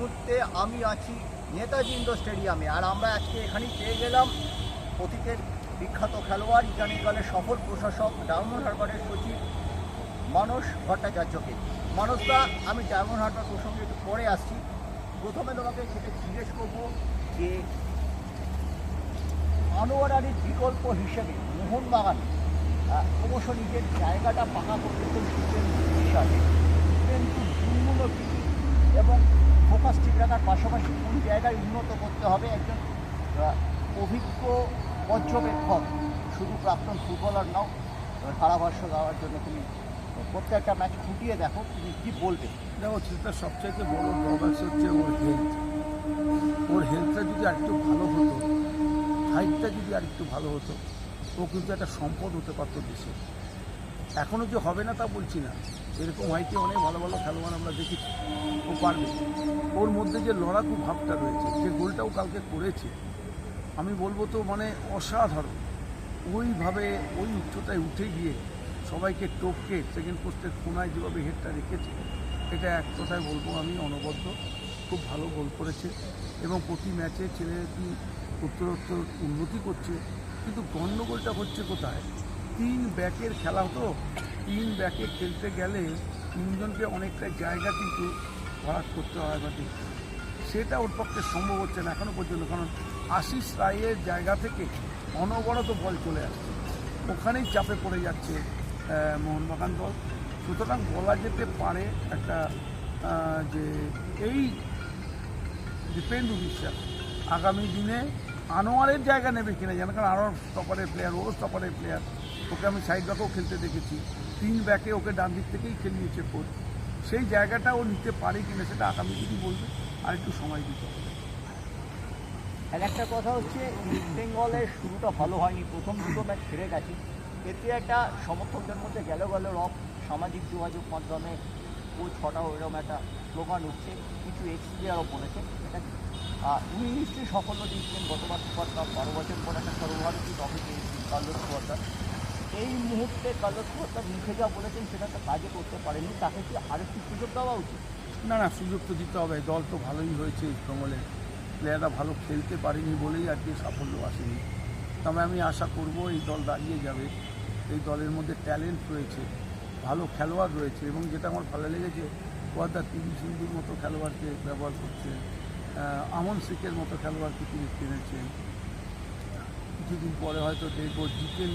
মুহূর্তে আমি আছি নেতাজি ইন্ডোর স্টেডিয়ামে। আর আমরা আজকে এখানেই পেয়ে গেলাম অতীতের বিখ্যাত খেলোয়াড় ইদানিকালের সফল প্রশাসক ডায়মন্ড হারবারের সচিব মানস ভট্টাচার্যকে। মানসদা আমি ডায়মন্ড হারবার প্রসঙ্গে একটু পরে আসছি। প্রথমে তোমাকে সেটা জিজ্ঞেস করব যে আনোয়ার আলীর বিকল্প হিসেবে মোহনবাগান আহ, ক্রমশ নিজের জায়গাটা পাকা করতে চলছেন হিসাবে কিন্তু এবং ফোকাস ঠিক রাখার পাশাপাশি কোন জায়গায় উন্নত করতে হবে একজন অভিজ্ঞ পর্যবেক্ষক, শুধু প্রাক্তন ফুটবলার নাও ধারাভাষ্য দেওয়ার জন্য তুমি প্রত্যেকটা ম্যাচ খুঁটিয়ে দেখো, তুমি কী বলবে? দেখো, সেটা সবচাইতে বড় ড্রব্যাক্স হচ্ছে ওর হেলথ ওর হেলথটা যদি আরেকটু ভালো হতো হাইটটা যদি আরেকটু ভালো হতো, ও কিন্তু একটা সম্পদ হতে পারতো দেশে। এখনও যে হবে না তা বলছি না। এরকম হাইটে অনেক ভালো ভালো খেলোয়াড় আমরা দেখেছি। ও পারবে। ওর মধ্যে যে লড়াকু ভাবটা রয়েছে, যে গোলটাও কালকে করেছে, আমি বলব তো মানে অসাধারণ। ওইভাবে, ওই উচ্চতায় উঠে গিয়ে সবাইকে টপকে সেকেন্ড পোস্টের কোনায় যেভাবে হেডটা রেখেছে, এটা এক কথায় বলব আমি অনবদ্য। খুব ভালো গোল করেছে এবং প্রতি ম্যাচে ছেলেটি উত্তরোত্তর উন্নতি করছে, কিন্তু গণ্ডগোলটা হচ্ছে কোথায়? তিন ব্যাকের খেলা হতো, তিন ব্যাকে খেলতে গেলে তিনজনকে অনেকটা জায়গা কিন্তু ভরাট করতে হয় বা সেটা ওর পক্ষে সম্ভব হচ্ছে না এখনও পর্যন্ত। কারণ আশিস রায়ের জায়গা থেকে অনবরত বল চলে আসছে। ওখানেই চাপে পড়ে যাচ্ছে মোহনবাগান দল। সুতরাং বলা যেতে পারে একটা যে এই দীপেন্দু বিশ্বাস আগামী দিনে আনোয়ারের জায়গা নেবে কিনা জানো কারণ আনোয়ার স্টপারের প্লেয়ার ও স্টপারের প্লেয়ার ওকে আমি সাইড ব্যাকেও খেলতে দেখেছি। তিন ব্যাকে ওকে ডান দিক থেকেই খেলিয়েছে কোচ সেই জায়গাটা ও নিতে পারে কিনা সেটা আগামী দিনই বলবে, আর একটু সময় দিতে হবে। আর একটা কথা হচ্ছে ইস্ট বেঙ্গলের শুরুটা ভালো হয়নি, প্রথম দুটো ম্যাচ হেরে গেছে। এতে একটা সমর্থকদের মধ্যে গেল গেল রব, সামাজিক যোগাযোগ মাধ্যমে কোচ হটাও এরকম একটা স্লোগান উঠছে কিছু এক্স প্লেয়ারও বলেছে। এটা উনি নিশ্চয়ই সাফল্য দিয়েছিলেন গতবার সুপার কাপ বারো বছর পর একটা সর্বভারতীয় ট্রফি পেয়েছেন কার্লোস কোয়ার্টার এই মুহূর্তে কার্লোস কোয়ার্টার মুখে যা বলেছেন সেটা তো কাজে করতে পারেনি তাকে কি আরেকটি সুযোগ দেওয়া উচিত? না না, সুযোগ তো দিতে হবে। দল তো ভালোই হয়েছে ইস্টবেঙ্গলে প্লেয়াররা ভালো খেলতে পারেনি বলেই আজকে সাফল্য আসেনি। তবে আমি আশা করব এই দল দাঁড়িয়ে যাবে। এই দলের মধ্যে ট্যালেন্ট রয়েছে, ভালো খেলোয়াড় রয়েছে এবং যেটা আমার ভালো লেগেছে, ওয়াদা তিরিশ সিন্ধুর মতো খেলোয়াড়কে ব্যবহার করছে আমন সিকের মতো খেলোয়াড়কে তিনি কিনেছেন কিছুদিন পরে হয়তো দেখব, জিতেন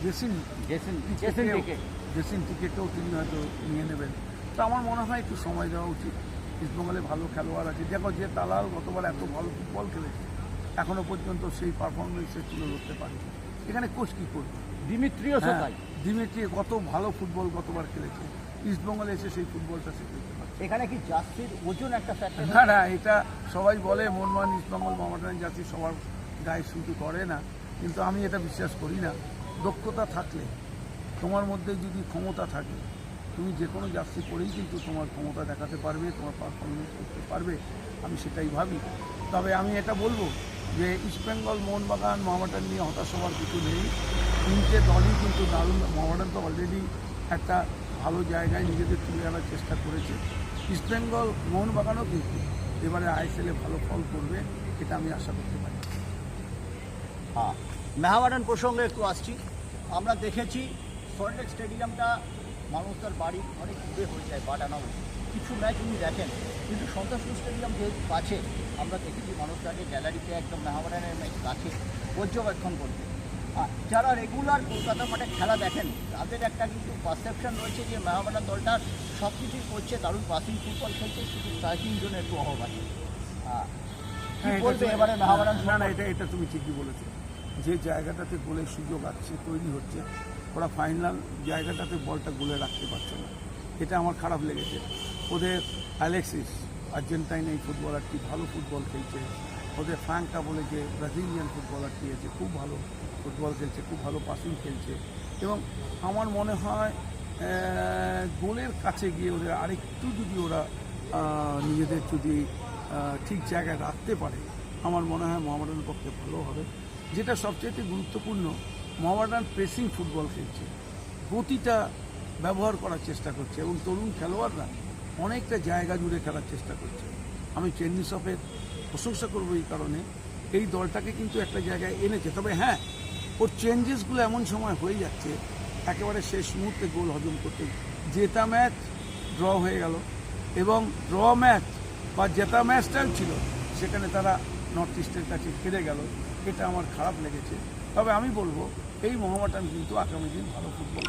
ড্রেসিং টিকেটও তিনি হয়তো নিয়ে নেবেন। তো আমার মনে হয় একটু সময় দেওয়া উচিত। ইস্টবেঙ্গলে ভালো খেলোয়াড় আছে। দেখো যে তালাল গতবার এত ভালো ফুটবল খেলেছে এখনও পর্যন্ত সেই পারফরমেন্সে তুলে ধরতে পারে এখানে কোচ কী করবে? দিমিত্রিও হ্যাঁ, তাই দিমিত্রি কত ভালো ফুটবল গতবার খেলেছে। ইস্টবেঙ্গলে এসে সেই ফুটবলটা শিখতে পারে এখানে কি জার্সির ওজন একটা ফ্যাক্টর না না এটা সবাই বলে মনমোহন ইস্টবেঙ্গল মমতান জাতি সবার গায়ে শুধু করে না। কিন্তু আমি এটা বিশ্বাস করি না। দক্ষতা থাকলে, তোমার মধ্যে যদি ক্ষমতা থাকে, তুমি যে কোনো জার্সি পরেই কিন্তু তোমার ক্ষমতা দেখাতে পারবে, তোমার পারফরমেন্স করতে পারবে, আমি সেটাই ভাবি। তবে আমি এটা বলব যে ইস্টবেঙ্গল মোহনবাগান, মোহামেডান নিয়ে হতাশ হওয়ার কিছু নেই। তিনটে দলই কিন্তু দারুণ, মোহামেডান তো অলরেডি একটা ভালো জায়গায় নিজেদের তুলে আনার চেষ্টা করেছে। ইস্টবেঙ্গল মোহনবাগানও কিন্তু এবারে আইএসএলে ভালো ফল করবে, এটা আমি আশা করতে পারি। হ্যাঁ। মেহাবাডান প্রসঙ্গে একটু আসছি। আমরা দেখেছি সল্টলেক স্টেডিয়ামটা মানুষ তার বাড়ি অনেক দূরে হয়ে যায় বাডানাও কিছু ম্যাচ উনি দেখেন কিন্তু সন্তোষপুর স্টেডিয়াম যেহেতু কাছে আমরা দেখেছি মানুষ তাকে গ্যালারিতে একদম মেহাবাডানের ম্যাচ কাছে পর্যবেক্ষণ করতে আর যারা রেগুলার কলকাতা মাঠে খেলা দেখেন তাদের একটা কিন্তু পারসেপশন রয়েছে যে মেহাবাডান দলটা সব কিছুই করছে দারুণ পাসিং ফুটবল খেলছে শুধু স্ট্রাইকিং জোনের একটু অভাব আছে। কি হ্যাঁ, বলবে এবারে মেহাবাডান না না এটা এটা তুমি ঠিকই বলেছ। যে জায়গাটাতে গোলের সুযোগ আসছে তৈরি হচ্ছে, ওরা ফাইনাল জায়গাটাতে বলটা গোলে রাখতে পারছে না। এটা আমার খারাপ লেগেছে। ওদের অ্যালেক্সিস আর্জেন্টাইন এই ফুটবলারটি ভালো ফুটবল খেলছে। ওদের ফ্রাঙ্কা বলে যে ব্রাজিলিয়ান ফুটবলারটি আছে খুব ভালো ফুটবল খেলছে, খুব ভালো পাসিং খেলছে। এবং আমার মনে হয় গোলের কাছে গিয়ে ওদের আরেকটু যদি ওরা নিজেদের যদি ঠিক জায়গায় রাখতে পারে, আমার মনে হয় মোহামেডানের পক্ষে ভালো হবে। যেটা সবচেয়ে গুরুত্বপূর্ণ মোহামেডান প্রেসিং ফুটবল খেলছে। গতিটা ব্যবহার করার চেষ্টা করছে এবং তরুণ খেলোয়াড়রা অনেকটা জায়গা জুড়ে খেলার চেষ্টা করছে। আমি চেন্নাই সফের প্রশংসা করব এই কারণে। এই দলটাকে কিন্তু একটা জায়গায় এনেছে। তবে হ্যাঁ ওর চেঞ্জেসগুলো এমন সময় হয়ে যাচ্ছে, একেবারে শেষ মুহূর্তে গোল হজম করতে। জেতা ম্যাচ ড্র হয়ে গেল এবং ড্র ম্যাচ বা জেতা ম্যাচটাও ছিল, সেখানে তারা নর্থ ইস্টের কাছে হেরে গেল এটা আমার খারাপ লেগেছে। তবে আমি বলব এই মোহামেডান কিন্তু আগামী দিন ভালো ফুটবল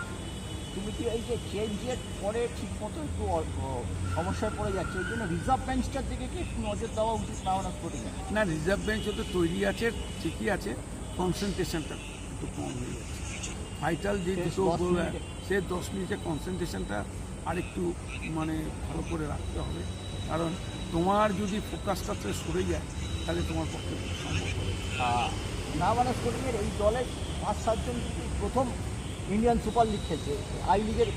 তুমি কি এই যে চেঞ্জের পরে ঠিক মতো একটু সমস্যায় পড়ে যাচ্ছে এই জন্য রিজার্ভ বেঞ্চটার দিকে কি একটু নজর দেওয়া উচিত না ওনার স্পোর্টিং না রিজার্ভ বেঞ্চ তো তৈরি আছে ঠিকই আছে কনসেন্ট্রেশনটা একটু কম হয়ে যাচ্ছে। ভাইটাল যে দুটো গোল সে দশ মিনিটে কনসেন্ট্রেশনটা আরেকটু মানে ভালো করে রাখতে হবে। কারণ তোমার যদি ফোকাসটা সরে যায় তাহলে তোমার পক্ষে না মানে স্পোর্টিংয়ের এই দলের পাঁচ সাতজন কিন্তু প্রথম ইন্ডিয়ান সুপার লিগ খেলছে। আই লিগের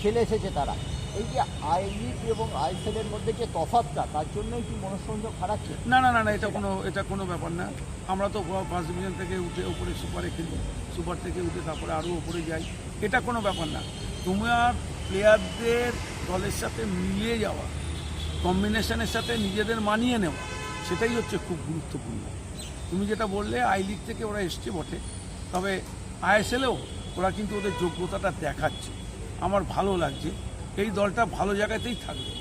খেলে এসেছে তারা। এই যে আই লিগ এবং আইএসএলের মধ্যে যে তফাৎটা তার জন্যই কি মনঃসংযোগ হারাচ্ছে? না না না না এটা কোনো এটা কোনো ব্যাপার না। আমরা তো ফার্স্ট ডিভিশন থেকে উঠে উপরে সুপারে খেলি। সুপার থেকে উঠে তারপরে আরও উপরে যাই। এটা কোনো ব্যাপার না। তোমার প্লেয়ারদের দলের সাথে মিলিয়ে যাওয়া কম্বিনেশনের সাথে নিজেদের মানিয়ে নেওয়া সেটাই হচ্ছে খুব গুরুত্বপূর্ণ। তুমি যেটা বললে আই লিগ থেকে ওরা এসছে বটে। তবে আইএসএলেও ওরা কিন্তু ওদের যোগ্যতাটা দেখাচ্ছে। আমার ভালো লাগছে। এই দলটা ভালো জায়গাতেই থাকবে।